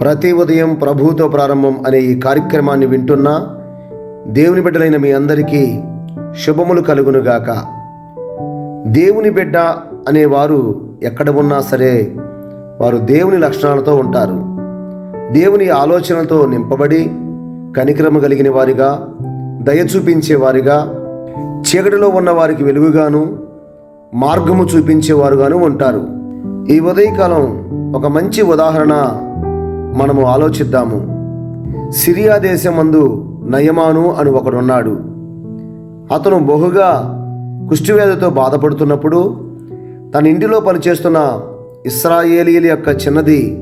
ప్రతి ఉదయం ప్రభుతో ప్రారంభం అనే ఈ కార్యక్రమాన్ని వింటున్న దేవుని బిడ్డలైన మీ అందరికీ శుభములు కలుగునుగాక. దేవుని బిడ్డ అనేవారు ఎక్కడ ఉన్నా సరే వారు దేవుని లక్షణాలతో ఉంటారు. దేవుని ఆలోచనలతో నింపబడి కనిక్రమ కలిగిన వారిగా దయ చూపించే వారిగా చీకటిలో ఉన్న వారికి వెలుగుగాను మార్గము చూపించేవారుగాను ఉంటారు. ఈ ఉదయకాలం ఒక మంచి ఉదాహరణ మనము ఆలోచిద్దాము. సిరియా దేశమందు నయమాను అని ఒకడున్నాడు. అతను బహుగా కుష్టివేదతో బాధపడుతున్నప్పుడు తన ఇంటిలో పనిచేస్తున్న ఇస్రాయేలీల యొక్క చిన్నది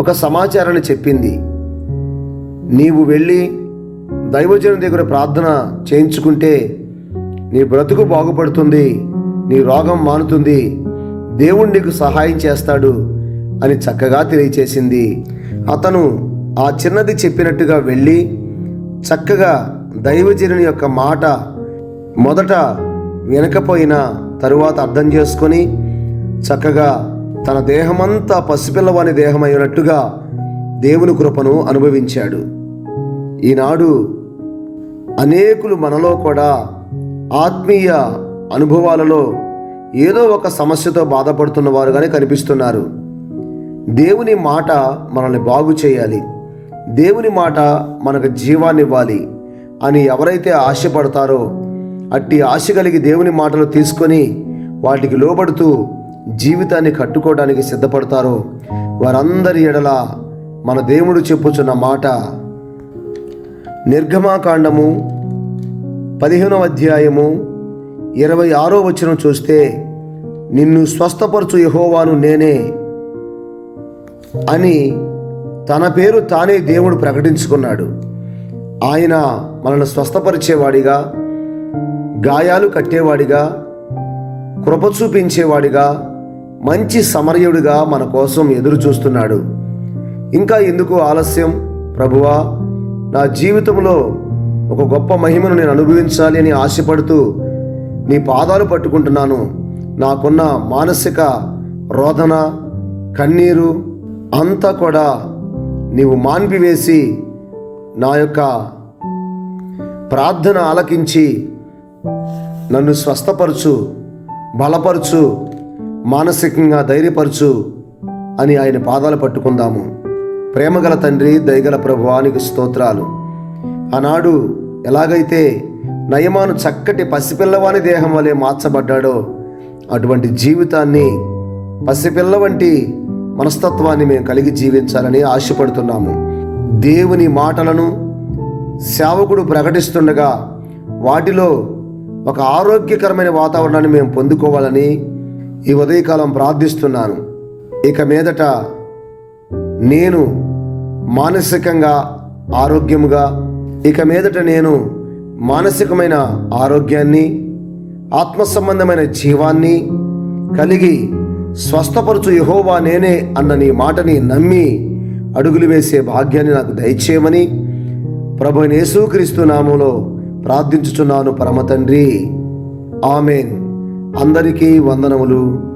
ఒక సమాచారాన్ని చెప్పింది. నీవు వెళ్ళి దైవజనం దగ్గర ప్రార్థన చేయించుకుంటే నీ బ్రతుకు బాగుపడుతుంది నీ రోగం మానుతుంది దేవుడు నీకు సహాయం చేస్తాడు. అని చక్కగా తెలియచేసింది. అతను ఆ చిన్నది చెప్పినట్టుగా వెళ్ళి చక్కగా దైవజనుని యొక్క మాట మొదట వినకపోయినా తరువాత అర్థం చేసుకొని చక్కగా తన దేహమంతా పసిపిల్లవాని దేహమైనట్టుగా దేవుని కృపను అనుభవించాడు. ఈనాడు అనేకులు మనలో కూడా ఆత్మీయ అనుభవాలలో ఏదో ఒక సమస్యతో బాధపడుతున్నవారుగానే కనిపిస్తున్నారు. దేవుని మాట మనల్ని బాగు చేయాలి. దేవుని మాట మనకు జీవాన్ని ఇవ్వాలి అని ఎవరైతే ఆశపడతారో అట్టి ఆశ కలిగి దేవుని మాటలు తీసుకొని వాటికి లోబడుతూ జీవితాన్ని కట్టుకోవడానికి సిద్ధపడతారో వారందరి ఎడల మన దేవుడు చెప్పుచున్న మాట నిర్గమాకాండము పదిహేనవ అధ్యాయము ఇరవై ఆరో వచనం చూస్తే నిన్ను స్వస్థపరచు యహోవాను నేనే అని తన పేరు తానే దేవుడు ప్రకటించుకున్నాడు. ఆయన మనల్ని స్వస్థపరిచేవాడిగా గాయాలు కట్టేవాడిగా కృప చూపించేవాడిగా మంచి సమరయుడిగా మన కోసం ఎదురు చూస్తున్నాడు ఇంకా ఎందుకు ఆలస్యం? ప్రభువా నా జీవితంలో ఒక గొప్ప మహిమను నేను అనుభవించాలి అని ఆశపడుతూ నీ పాదాలు పట్టుకుంటున్నాను. నాకున్న మానసిక రోదన కన్నీరు అంతా కూడా నీవు మాన్పివేసి నా యొక్క ప్రార్థన ఆలకించి నన్ను స్వస్థపరచు బలపరచు మానసికంగా ధైర్యపరచు అని ఆయన పాదాలు పట్టుకుందాము. ప్రేమగల తండ్రి దయగల ప్రభువానికి స్తోత్రాలు. ఆనాడు ఎలాగైతే నయమాను చక్కటి పసిపిల్లవాని దేహం వలె మార్చబడ్డాడో అటువంటి జీవితాన్ని పసిపిల్ల వంటి మనస్తత్వాన్ని మేము కలిగి జీవించాలని ఆశపడుతున్నాము. దేవుని మాటలను సేవకుడు ప్రకటిస్తుండగా వాటిలో ఒక ఆరోగ్యకరమైన వాతావరణాన్ని మేము పొందుకోవాలని ఈ ఉదయకాలం ప్రార్థిస్తున్నాను. ఇక మీదట నేను మానసికంగా ఆరోగ్యముగా ఇక మీదట నేను మానసికమైన ఆరోగ్యాన్ని ఆత్మ సంబంధమైన జీవాన్ని కలిగి స్వస్థపరచు యహోవా నేనే అన్న నీ మాటని నమ్మి అడుగులు వేసే భాగ్యాన్ని నాకు దయచేయమని ప్రభు యేసుక్రీస్తు నామంలో ప్రార్థించుచున్నాను పరమ తండ్రి ఆమెన్. అందరికీ వందనములు.